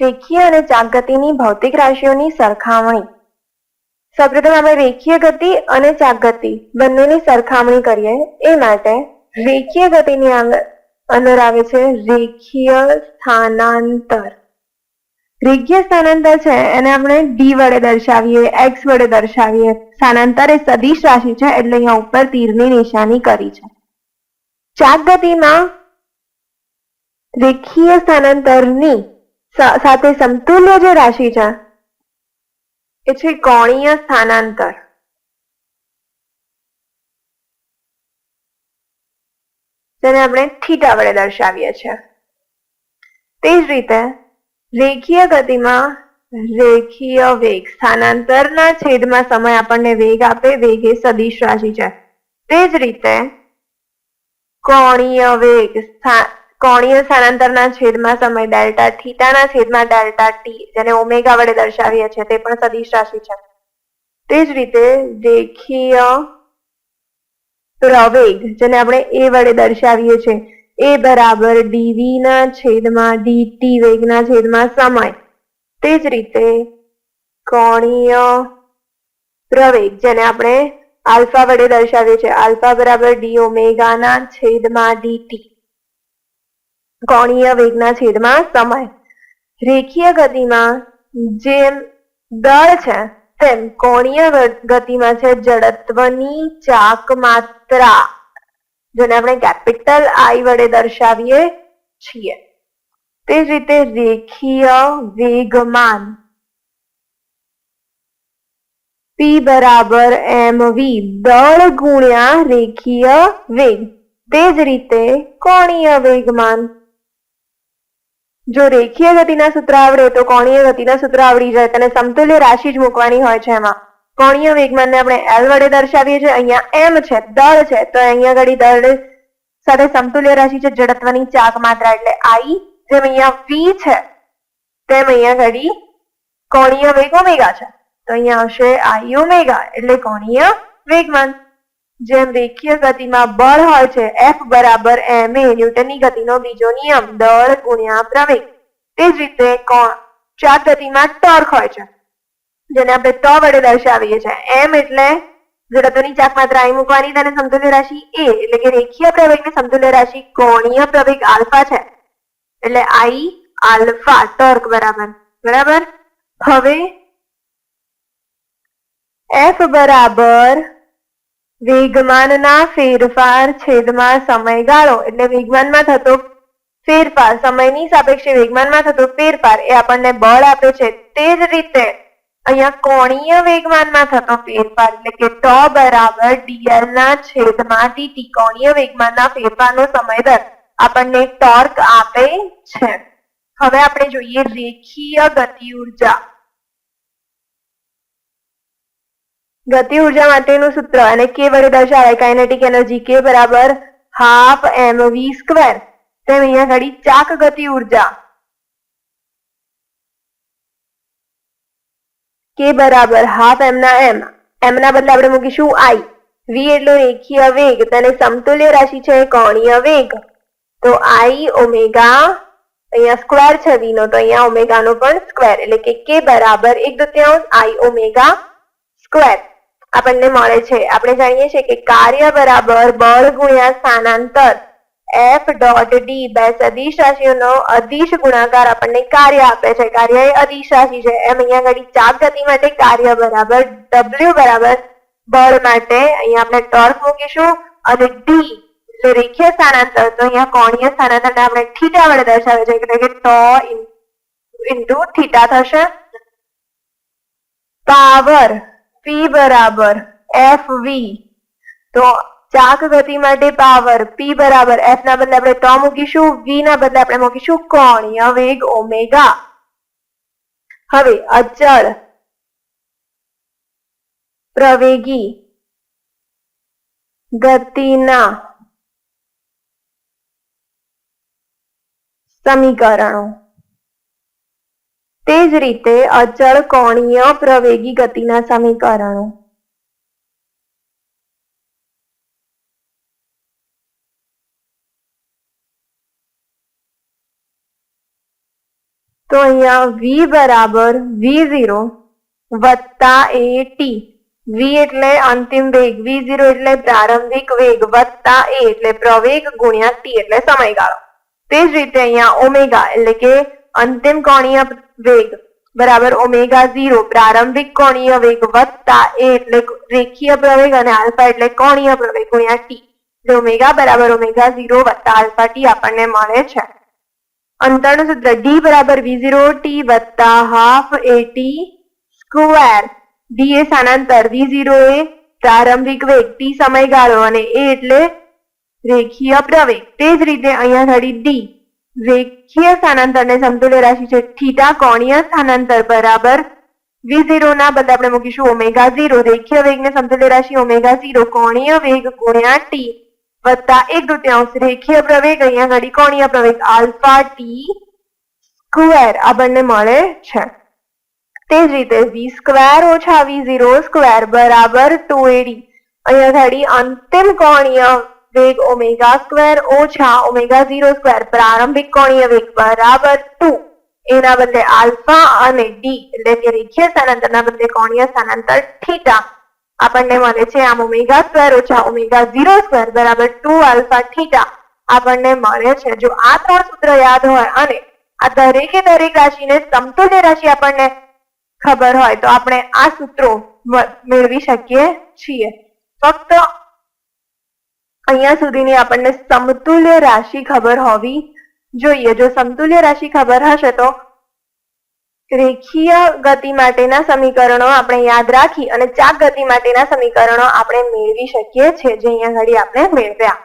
રેખીય અને ચાક ગતિની ભૌતિક રાશિઓની સરખામણી. સૌપ્રથમ આપણે રેખીય ગતિ અને ચાક ગતિ બંનેની સરખામણી કરીએ. એ માટે રેખીય ગતિની અંદર આવે છે રેખીય સ્થાનાંતર. રેખીય સ્થાનાંતર છે એને આપણે ડી વડે દર્શાવીએ એક્સ વડે દર્શાવીએ. સ્થાનાંતર એ સદીશ રાશિ છે એટલે અહીંયા ઉપર તીરની નિશાની કરી છે. ચાક ગતિમાં રેખીય સ્થાનાંતરની સાથે સમતુલ્ય જે રાશિ છે, એ છે કોણીય સ્થાનાંતર. જેને આપણે થીટા વડે દર્શાવીએ છીએ. તે જ રીતે, રેખીય ગતિમાં રેખીય વેગ, સ્થાનાંતરના છેદમાં સમય આપણને વેગ આપે, વેગ એ સદિશ રાશિ છે. તે જ રીતે, કોણીય વેગ કોણીય સ્થાનાંતરના છેદમાં સમય ડેલ્ટા થીટાના છેદમાં ડેલ્ટા ટી જેને ઓમેગા વડે દર્શાવીએ છીએ તે પણ સદિશ રાશિ છે. તે જ રીતે રેખીય પ્રવેગ જેને આપણે એ વડે દર્શાવીએ છીએ એ બરાબર ડીવી ના છેદમાં ડીટી વેગના છેદમાં સમય. તે જ રીતે કોણીય પ્રવેગ જેને આપણે આલ્ફા વડે દર્શાવીએ છીએ આલ્ફા બરાબર ડી ઓમેગાના છેદમાં ડીટી. કોણીય વેગના છેદમાં સમય. રેખીય ગતિમાં જેમ દળ છે, તેમ કોણીય ગતિમાં છે જડત્વની ચાક માત્રા, જેને આપણે કેપિટલ આઈ વડે દર્શાવીએ છીએ. તે જ રીતે રેખીય વેગમાન. પી બરાબર એમ વી દળ ગુણ્યા રેખીય વેગ. તે જ રીતે કોણીય વેગમાન. જો રેખીય ગતિના સૂત્ર આવડે તો કોણીય ગતિના સૂત્ર આવડી જાય. અને સમતુલ્ય રાશિ જ મૂકવાની હોય છે એમાં. કોણીય વેગમાનને આપણે એલ વડે દર્શાવીએ છીએ. અહીંયા એમ છે, દળ છે. તો અહીંયા ઘડી દળ સાથે સમતુલ્ય રાશિ છે, જડત્વની ચાક માત્રા. એટલે આઈ જેમ અહીંયા વી છે, તેમ અહીંયા ઘડી કોણીય વેગ ઓમેગા છે. તો અહીંયા આવશે આઈ ઓમેગા. એટલે કોણીય વેગમાન. જેમ રેખીય ગતિમાં બળ હોય છે એફ બરાબર એમ એ ન્યૂટનની ગતિનો બીજો નિયમ, દળ ગુણ્યા પ્રવેગ તે જ રીતે કોણ? ચાર ગતિમાં ટોર્ક હોય છે, જેને આપણે ટ વડે દર્શાવીએ છીએ. એમ એટલે જડત્વની ચાક માત્ર આઈ મૂકવાની તેને સમતુલ્ય રાશિ એ એટલે કે રેખીય પ્રવેગની સમતુલ્ય રાશિ કોણીય પ્રવેગ આલ્ફા છે. એટલે આઈ આલ્ફા, ટોર્ક બરાબર. બરાબર? હવે એફ બરાબર વેગમાનના ફેરફાર છેદમાં સમયગાળો એટલે વેગમાનમાં થતો ફેરફાર, સમયની સાપેક્ષે વેગમાનમાં થતો ફેરફાર એ આપણને બળ આપે છે. તે જ રીતે અહીંયા કોણીય વેગમાનમાં થતો ફેરફાર, એટલે કે ટ બરાબર ડીએલ ના છેદમાં ડીટી કોણીય વેગમાનના ફેરફારનો સમય દર આપણને ટોર્ક આપે છે. હવે આપણે જોઈએ રેખીય ગતિ ઊર્જા ગતિ ઊર્જા માટેનું સૂત્ર અને કે વડે દર્શાવાય કાઇનેટિક એનર્જી કે બરાબર હાફ એમ વી સ્ક્વેર તેમ અહીંયા ઘડી ચાક ગતિ ઊર્જા. કે બરાબર હાફ એમના એમ એમના બદલે આપણે મૂકીશું આઈ વી એટલો રેખીય વેગ. તેને સમતુલ્ય રાશિ છે કોણીય વેગ. તો આઈ ઓમેગા અહીંયા સ્ક્વેર છે વી નો. તો અહીંયા ઓમેગા નો પણ સ્ક્વેર એટલે કે કે બરાબર એક દુત્યાંશ આઈ ઓમેગા સ્ક્વેર આપણને મળે છે. આપણે જાણીએ છીએ કે કાર્ય બરાબર બળ ગુણ્યા સ્થાનાંતર. એફ ડોટ ડી બે સદિશ રાશિઓનો અદિશ ગુણાકાર આપણને કાર્ય આપે છે. કાર્ય એ અદિશ રાશિ છે. એમ અહીંયા આગળ ચાપ ગતિ માટે કાર્ય બરાબર ડબલ્યુ બરાબર બળ માટે અહીંયા આપણે ટોર્ક મૂકીશું અને ડી એટલે રેખીય સ્થાનાંતર. તો અહીંયા કોણીય સ્થાનાંતરને આપણે થીટા વડે દર્શાવે છે. એટલે કે ટો ઇન્ટુ થીટા થશે. પાવર પી બરાબર એફ વી તો ચાક ગતિ માટે પાવર પી બરાબર એફ ના બદલે આપણે ટ મૂકીશું વી ના બદલે આપણે મૂકીશું કોણીય વેગ ઓમેગા. હવે અચળ પ્રવેગી ગતિના સમીકરણો. તે જ રીતે અચળ કોણીય પ્રવેગી ગતિના સમીકરણો. તો અહીંયા v બરાબર વી ઝીરો વત્તા એ ટી વી એટલે અંતિમ વેગ વી ઝીરો એટલે પ્રારંભિક વેગ વત્તા એ એટલે પ્રવેગ ગુણ્યા ટી એટલે સમયગાળો. તે જ રીતે અહીંયા ઓમેગા એટલે કે અંતિમ કોણીય વેગ બરાબર ઓમેગા ઝીરો. પ્રારંભિક કોણીય વેગ વત્તા એ એટલે રેખીય પ્રવેગ અને આલ્ફા એટલે કોણીય પ્રવેગ ગુણ્યા ટી. એટલે ઓમેગા બરાબર ઓમેગા ઝીરો વત્તા આલ્ફા ટી આપણને મળે છે. અંતરનું સૂત્ર ડી બરાબર વી ઝીરો, ટી વત્તા half A T square. D એ સ્થાનાંતર, વી ઝીરો એ પ્રારંભિક વેગ, ટી સમયગાળો અને એ એટલે રેખીય પ્રવેગ. તે જ રીતે અહીંયા થડી ડી. રેખીય સ્થાનાંતરને સમતુલ્ય રાશિ છે. થીટા કોણીય સ્થાનાંતર બરાબર વી ઝીરો ના બદલે આપણે મૂકીશું ઓમેગા ઝીરો. રેખીય વેગને સમતુલ્ય રાશિ ઓમેગા ઝીરો. કોણીય વેગ ગુણ્યા ટી વત્તા એક દૃત્યાંશ રેખીય પ્રવેગ અહીંયા ઘડી કોણીય પ્રવેગ. Alpha T square. આપણને મળે છે. તે જ રીતે વી સ્ક્વેર ઓછા વી ઝીરો સ્ક્વેર બરાબર ટુ એડી અહીંયા ઘડી અંતિમ કોણીય વેગ ઓમેગા સ્ક્વેર ઓછા ઓમેગા ઝીરો સ્ક્વેર પ્રારંભિક કોણીય વેગ બરાબર ટુ. એના બદલે આલ્ફા અને ડી એટલે કે રેખીય સ્થાનાંતરના બદલે કોણીય સ્થાનાંતર થીટા. આપણને મળે છે આમ ઓમેગા સ્ક્વેર ઓછા ઓમેગા ઝીરો સ્ક્વેર બરાબર ટુ આલ્ફા થીટા. આપણને મળે છે જો આ ત્રણ સૂત્ર યાદ હોય અને આ દરેકે દરેક રાશિને સમતુલ્ય રાશિ આપણને ખબર હોય તો આપણે આ સૂત્રો મેળવી શકીએ છીએ. ફક્ત અહીંયા સુધીની આપણને સમતુલ્ય રાશિ ખબર હોવી જોઈએ. જો સમતુલ્ય રાશિ ખબર હશે તો રેખીય ગતિ માટેના સમીકરણો આપણે યાદ રાખી અને ચાક ગતિ માટેના સમીકરણો આપણે મેળવી શકીએ છીએ જે અહીંયા ઘડી આપણે મેળવ્યા.